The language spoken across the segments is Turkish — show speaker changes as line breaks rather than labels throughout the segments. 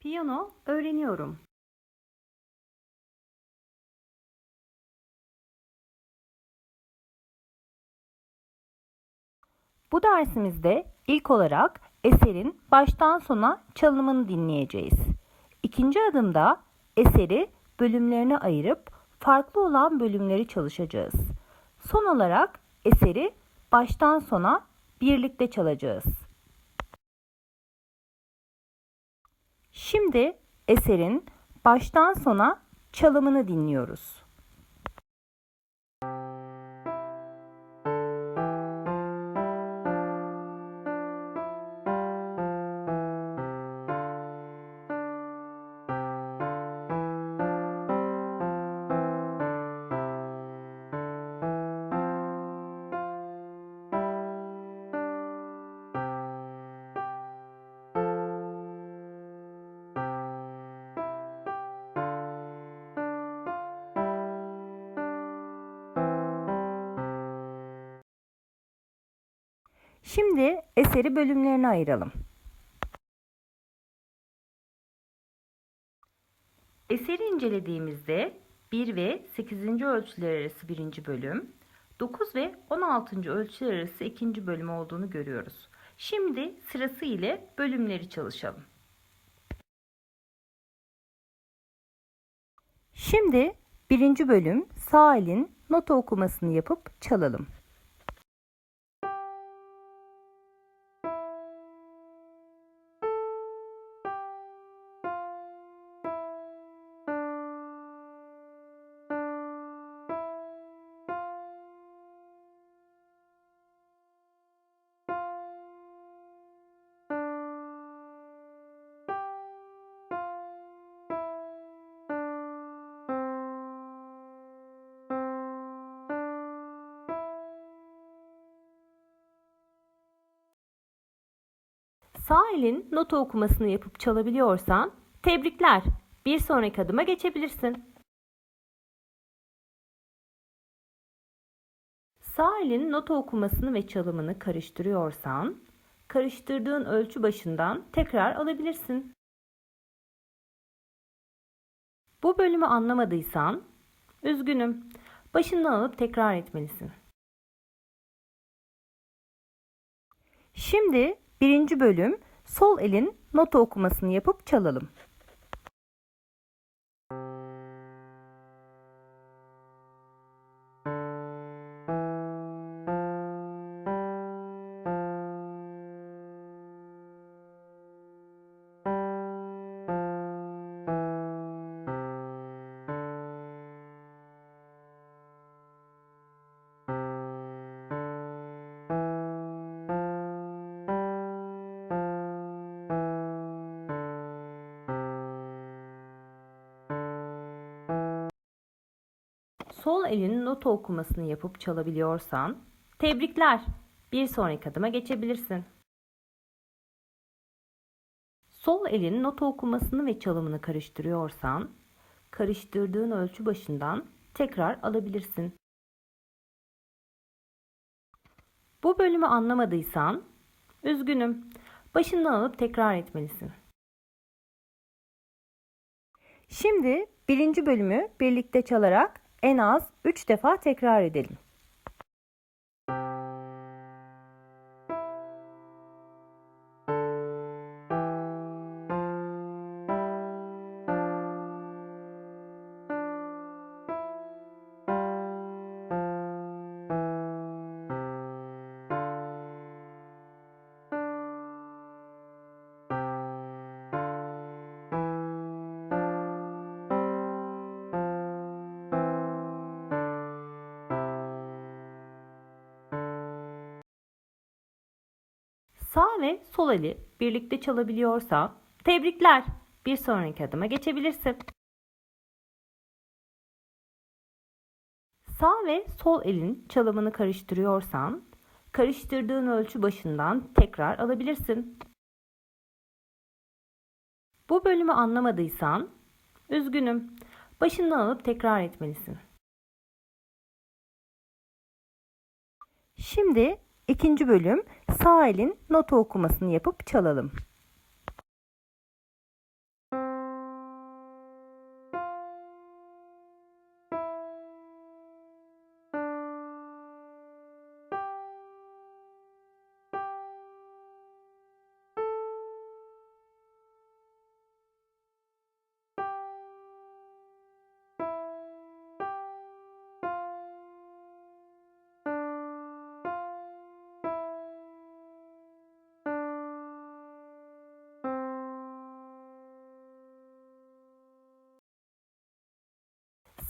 Piyano öğreniyorum. Bu dersimizde ilk olarak eserin baştan sona çalımını dinleyeceğiz. İkinci adımda eseri bölümlerine ayırıp farklı olan bölümleri çalışacağız. Son olarak eseri baştan sona birlikte çalacağız. Şimdi eserin baştan sona çalımını dinliyoruz. Şimdi eseri bölümlerine ayıralım. Eseri incelediğimizde 1 ve 8. ölçüler arası 1. bölüm, 9 ve 16. ölçüler arası 2. bölüm olduğunu görüyoruz. Şimdi sırası ile bölümleri çalışalım. Şimdi birinci bölüm sağ elin nota okumasını yapıp çalalım. Sağ elin nota okumasını yapıp çalabiliyorsan tebrikler. Bir sonraki adıma geçebilirsin. Sağ elin nota okumasını ve çalımını karıştırıyorsan, karıştırdığın ölçü başından tekrar alabilirsin. Bu bölümü anlamadıysan, üzgünüm. Başından alıp tekrar etmelisin. Şimdi birinci bölüm sol elin nota okumasını yapıp çalalım. Sol elin nota okumasını yapıp çalabiliyorsan tebrikler. Bir sonraki adıma geçebilirsin. Sol elin nota okumasını ve çalımını karıştırıyorsan karıştırdığın ölçü başından tekrar alabilirsin. Bu bölümü anlamadıysan üzgünüm. Başından alıp tekrar etmelisin. Şimdi birinci bölümü birlikte çalarak en az 3 defa tekrar edelim. Ve sol eli birlikte çalabiliyorsa tebrikler. Bir sonraki adıma geçebilirsin. Sağ ve sol elin çalımını karıştırıyorsan karıştırdığın ölçü başından tekrar alabilirsin. Bu bölümü anlamadıysan üzgünüm. Başından alıp tekrar etmelisin. Şimdi ikinci bölüm sağ elin nota okumasını yapıp çalalım.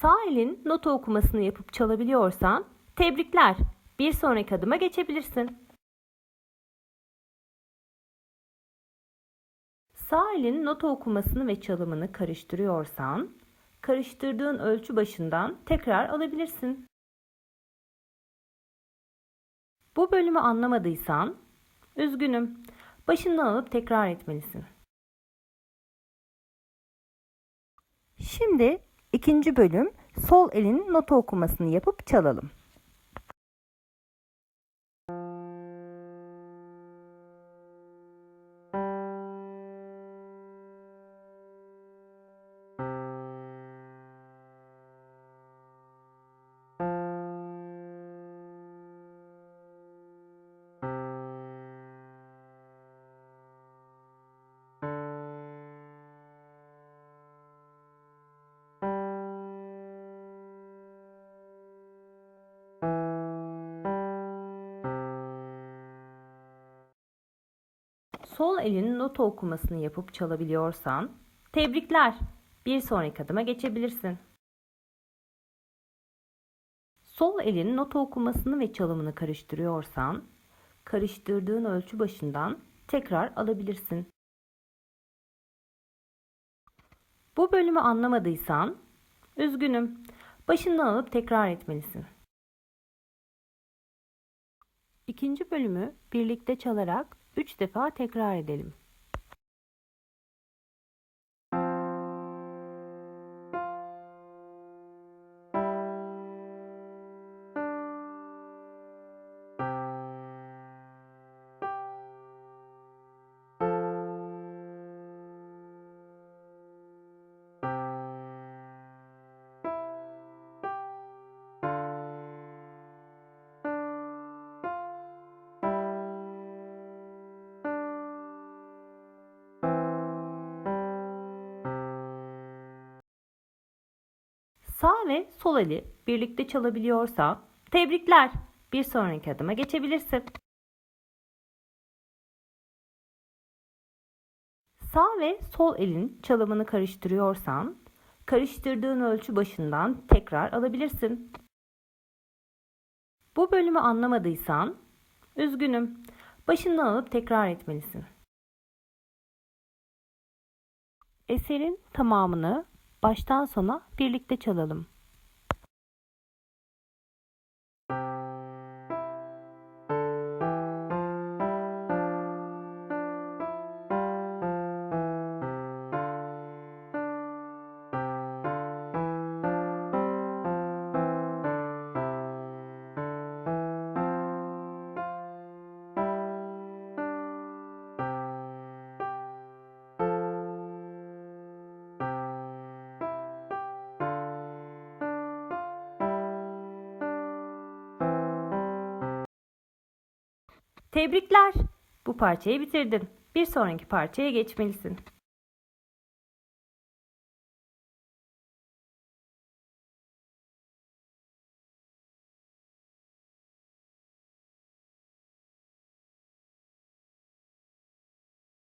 Sağ elin nota okumasını yapıp çalabiliyorsan tebrikler. Bir sonraki adıma geçebilirsin. Sağ elin nota okumasını ve çalımını karıştırıyorsan, karıştırdığın ölçü başından tekrar alabilirsin. Bu bölümü anlamadıysan, üzgünüm. Başından alıp tekrar etmelisin. Şimdi ikinci bölüm sol elin nota okumasını yapıp çalalım. Sol elin nota okumasını yapıp çalabiliyorsan, tebrikler. Bir sonraki adıma geçebilirsin. Sol elin nota okumasını ve çalımını karıştırıyorsan, karıştırdığın ölçü başından tekrar alabilirsin. Bu bölümü anlamadıysan, üzgünüm. Başından alıp tekrar etmelisin. İkinci bölümü birlikte çalarak 3 defa tekrar edelim. Sağ ve sol eli birlikte çalabiliyorsa tebrikler. Bir sonraki adıma geçebilirsin. Sağ ve sol elin çalımını karıştırıyorsan, karıştırdığın ölçü başından tekrar alabilirsin. Bu bölümü anlamadıysan, üzgünüm. Başından alıp tekrar etmelisin. Eserin tamamını baştan sona birlikte çalalım. Tebrikler. Bu parçayı bitirdin. Bir sonraki parçaya geçmelisin.